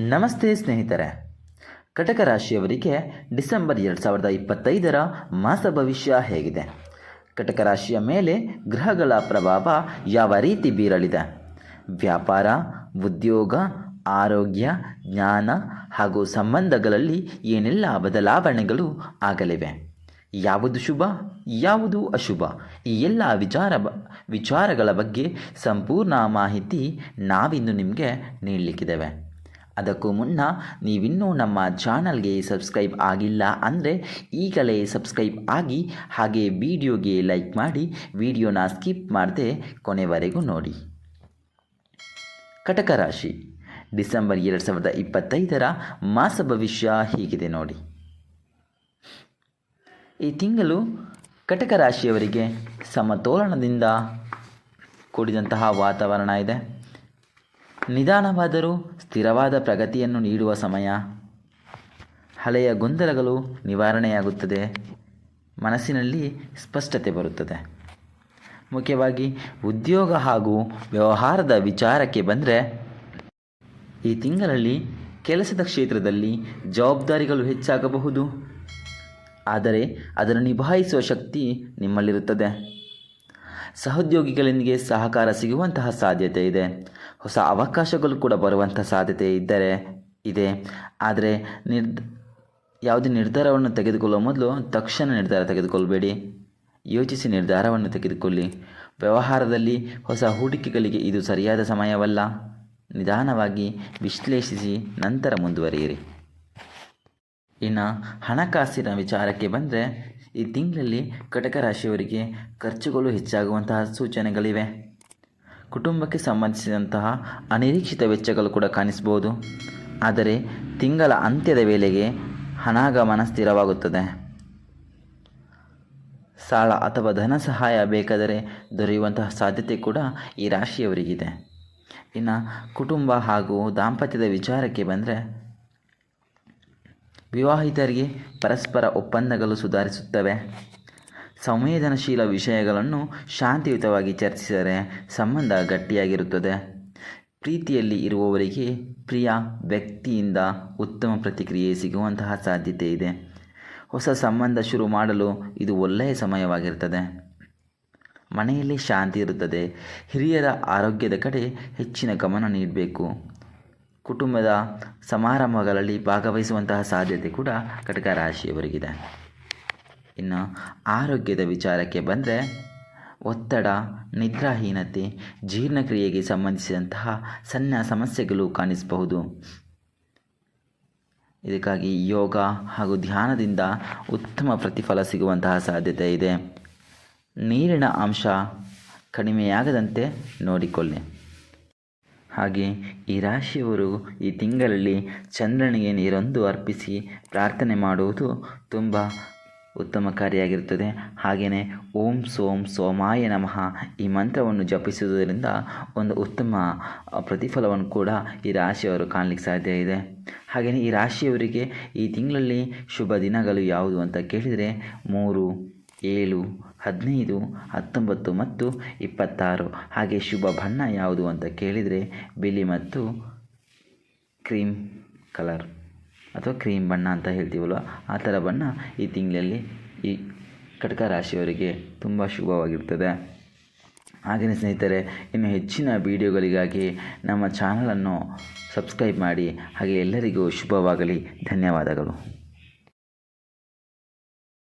ನಮಸ್ತೆ ಸ್ನೇಹಿತರೆ. ಕಟಕ ರಾಶಿಯವರಿಗೆ ಡಿಸೆಂಬರ್ ಎರಡು ಸಾವಿರದ ಇಪ್ಪತ್ತೈದರ ಮಾಸ ಭವಿಷ್ಯ ಹೇಗಿದೆ. ಕಟಕ ರಾಶಿಯ ಮೇಲೆ ಗ್ರಹಗಳ ಪ್ರಭಾವ ಯಾವ ರೀತಿ ಬೀರಲಿದೆ? ವ್ಯಾಪಾರ, ಉದ್ಯೋಗ, ಆರೋಗ್ಯ, ಜ್ಞಾನ ಹಾಗೂ ಸಂಬಂಧಗಳಲ್ಲಿ ಏನೆಲ್ಲ ಬದಲಾವಣೆಗಳು ಆಗಲಿವೆ? ಯಾವುದು ಶುಭ, ಯಾವುದು ಅಶುಭ? ಈ ಎಲ್ಲ ವಿಚಾರ ವಿಚಾರಗಳ ಬಗ್ಗೆ ಸಂಪೂರ್ಣ ಮಾಹಿತಿ ನಾವಿಂದು ನಿಮಗೆ ನೀಡಲಿಕ್ಕಿದ್ದೇವೆ. ಅದಕ್ಕೂ ಮುನ್ನ ನೀವಿನ್ನೂ ನಮ್ಮ ಚಾನಲ್ಗೆ ಸಬ್ಸ್ಕ್ರೈಬ್ ಆಗಿಲ್ಲ ಅಂದರೆ ಈಗಲೇ ಸಬ್ಸ್ಕ್ರೈಬ್ ಆಗಿ ಹಾಗೆ ವಿಡಿಯೋಗೆ ಲೈಕ್ ಮಾಡಿ ವಿಡಿಯೋನ ಸ್ಕಿಪ್ ಮಾಡದೆ ಕೊನೆವರೆಗೂ ನೋಡಿ. ಕಟಕ ರಾಶಿ, ಡಿಸೆಂಬರ್ ಎರಡು ಸಾವಿರದ ಇಪ್ಪತ್ತೈದರ ಮಾಸ ಭವಿಷ್ಯ ಹೀಗಿದೆ ನೋಡಿ. ಈ ತಿಂಗಳು ಕಟಕ ರಾಶಿಯವರಿಗೆ ಸಮತೋಲನದಿಂದ ಕೂಡಿದಂತಹ ವಾತಾವರಣ ಇದೆ. ನಿಧಾನವಾದರೂ ಸ್ಥಿರವಾದ ಪ್ರಗತಿಯನ್ನು ನೀಡುವ ಸಮಯ. ಹಳೆಯ ಗೊಂದಲಗಳು ನಿವಾರಣೆಯಾಗುತ್ತದೆ. ಮನಸ್ಸಿನಲ್ಲಿ ಸ್ಪಷ್ಟತೆ ಬರುತ್ತದೆ. ಮುಖ್ಯವಾಗಿ ಉದ್ಯೋಗ ಹಾಗೂ ವ್ಯವಹಾರದ ವಿಚಾರಕ್ಕೆ ಬಂದರೆ, ಈ ತಿಂಗಳಲ್ಲಿ ಕೆಲಸದ ಕ್ಷೇತ್ರದಲ್ಲಿ ಜವಾಬ್ದಾರಿಗಳು ಹೆಚ್ಚಾಗಬಹುದು. ಆದರೆ ಅದನ್ನು ನಿಭಾಯಿಸುವ ಶಕ್ತಿ ನಿಮ್ಮಲ್ಲಿರುತ್ತದೆ. ಸಹೋದ್ಯೋಗಿಗಳೊಂದಿಗೆ ಸಹಕಾರ ಸಿಗುವಂತಹ ಸಾಧ್ಯತೆ ಇದೆ. ಹೊಸ ಅವಕಾಶಗಳು ಕೂಡ ಬರುವಂಥ ಸಾಧ್ಯತೆ ಇದ್ದರೆ ಇದೆ. ಆದರೆ ನಿರ್ಧ, ಯಾವುದೇ ನಿರ್ಧಾರವನ್ನು ತೆಗೆದುಕೊಳ್ಳುವ ಮೊದಲು ತಕ್ಷಣ ನಿರ್ಧಾರ ತೆಗೆದುಕೊಳ್ಳಬೇಡಿ ಯೋಚಿಸಿ ನಿರ್ಧಾರವನ್ನು ತೆಗೆದುಕೊಳ್ಳಿ. ವ್ಯವಹಾರದಲ್ಲಿ ಹೊಸ ಹೂಡಿಕೆಗಳಿಗೆ ಇದು ಸರಿಯಾದ ಸಮಯವಲ್ಲ. ನಿಧಾನವಾಗಿ ವಿಶ್ಲೇಷಿಸಿ ನಂತರ ಮುಂದುವರಿಯಿರಿ. ಇನ್ನು ಹಣಕಾಸಿನ ವಿಚಾರಕ್ಕೆ ಬಂದರೆ ಈ ತಿಂಗಳಲ್ಲಿ ಕಟಕ ರಾಶಿಯವರಿಗೆ ಖರ್ಚುಗಳು ಹೆಚ್ಚಾಗುವಂತಹ ಸೂಚನೆಗಳಿವೆ. ಕುಟುಂಬಕ್ಕೆ ಸಂಬಂಧಿಸಿದಂತಹ ಅನಿರೀಕ್ಷಿತ ವೆಚ್ಚಗಳು ಕೂಡ ಕಾಣಿಸಬಹುದು. ಆದರೆ ತಿಂಗಳ ಅಂತ್ಯದ ವೇಳೆಗೆ ಹಣಾಗಮನ ಸ್ಥಿರವಾಗುತ್ತದೆ. ಸಾಲ ಅಥವಾ ಧನ ಸಹಾಯ ಬೇಕಾದರೆ ದೊರೆಯುವಂತಹ ಸಾಧ್ಯತೆ ಕೂಡ ಈ ರಾಶಿಯವರಿಗಿದೆ. ಇನ್ನು ಕುಟುಂಬ ಹಾಗೂ ದಾಂಪತ್ಯದ ವಿಚಾರಕ್ಕೆ ಬಂದರೆ ವಿವಾಹಿತರಿಗೆ ಪರಸ್ಪರ ಒಪ್ಪಂದಗಳು ಸುಧಾರಿಸುತ್ತವೆ. ಸಂವೇದನಶೀಲ ವಿಷಯಗಳನ್ನು ಶಾಂತಿಯುತವಾಗಿ ಚರ್ಚಿಸಿದರೆ ಸಂಬಂಧ ಗಟ್ಟಿಯಾಗಿರುತ್ತದೆ. ಪ್ರೀತಿಯಲ್ಲಿ ಇರುವವರಿಗೆ ಪ್ರಿಯ ವ್ಯಕ್ತಿಯಿಂದ ಉತ್ತಮ ಪ್ರತಿಕ್ರಿಯೆ ಸಿಗುವಂತಹ ಸಾಧ್ಯತೆ ಇದೆ. ಹೊಸ ಸಂಬಂಧ ಶುರು ಮಾಡಲು ಇದು ಒಳ್ಳೆಯ ಸಮಯವಾಗಿರುತ್ತದೆ. ಮನೆಯಲ್ಲಿ ಶಾಂತಿ ಇರುತ್ತದೆ. ಹಿರಿಯರ ಆರೋಗ್ಯದ ಕಡೆ ಹೆಚ್ಚಿನ ಗಮನ ನೀಡಬೇಕು. ಕುಟುಂಬದ ಸಮಾರಂಭಗಳಲ್ಲಿ ಭಾಗವಹಿಸುವಂತಹ ಸಾಧ್ಯತೆ ಕೂಡ ಕಟಕ ರಾಶಿಯವರಿಗಿದೆ. ಇನ್ನು ಆರೋಗ್ಯದ ವಿಚಾರಕ್ಕೆ ಬಂದರೆ ಒತ್ತಡ, ನಿದ್ರಾಹೀನತೆ, ಜೀರ್ಣಕ್ರಿಯೆಗೆ ಸಂಬಂಧಿಸಿದಂತಹ ಸಣ್ಣ ಸಮಸ್ಯೆಗಳು ಕಾಣಿಸಬಹುದು. ಇದಕ್ಕಾಗಿ ಯೋಗ ಹಾಗೂ ಧ್ಯಾನದಿಂದ ಉತ್ತಮ ಪ್ರತಿಫಲ ಸಿಗುವಂತಹ ಸಾಧ್ಯತೆ ಇದೆ. ನೀರಿನ ಅಂಶ ಕಡಿಮೆಯಾಗದಂತೆ ನೋಡಿಕೊಳ್ಳಿ. ಹಾಗೆ ಈ ರಾಶಿಯವರು ಈ ತಿಂಗಳಲ್ಲಿ ಚಂದ್ರನಿಗೆ ನೀರೊಂದು ಅರ್ಪಿಸಿ ಪ್ರಾರ್ಥನೆ ಮಾಡುವುದು ತುಂಬ ಉತ್ತಮಕಾರಿಯಾಗಿರುತ್ತದೆ ಹಾಗೆಯೇ ಓಂ ಸೋಂ ಸೋಮಾಯ ನಮಃ ಈ ಮಂತ್ರವನ್ನು ಜಪಿಸುವುದರಿಂದ ಒಂದು ಉತ್ತಮ ಪ್ರತಿಫಲವನ್ನು ಕೂಡ ಈ ರಾಶಿಯವರು ಕಾಣಲಿಕ್ಕೆ ಸಾಧ್ಯ ಇದೆ. ಹಾಗೆಯೇ ಈ ರಾಶಿಯವರಿಗೆ ಈ ತಿಂಗಳಲ್ಲಿ ಶುಭ ದಿನಗಳು ಯಾವುದು ಅಂತ ಕೇಳಿದರೆ ಮೂರು ಏಳು, ಹದಿನೈದು, ಹತ್ತೊಂಬತ್ತು ಮತ್ತು ಇಪ್ಪತ್ತಾರು. ಹಾಗೆ ಶುಭ ಬಣ್ಣ ಯಾವುದು ಅಂತ ಕೇಳಿದರೆ ಬಿಳಿ ಮತ್ತು ಕ್ರೀಮ್ ಕಲರ್ ಅಥವಾ ಕ್ರೀಮ್ ಬಣ್ಣ ಅಂತ ಹೇಳ್ತೀವಲ್ವ? ಆ ಥರ ಬಣ್ಣ ಈ ತಿಂಗಳಲ್ಲಿ ಈ ಕಟಕ ರಾಶಿಯವರಿಗೆ ತುಂಬ ಶುಭವಾಗಿರ್ತದೆ. ಹಾಗೆಯೇ ಸ್ನೇಹಿತರೆ, ಇನ್ನು ಹೆಚ್ಚಿನ ವಿಡಿಯೋಗಳಿಗಾಗಿ ನಮ್ಮ ಚಾನಲನ್ನು ಸಬ್ಸ್ಕ್ರೈಬ್ ಮಾಡಿ, ಹಾಗೆ ಎಲ್ಲರಿಗೂ ಶುಭವಾಗಲಿ. ಧನ್ಯವಾದಗಳು.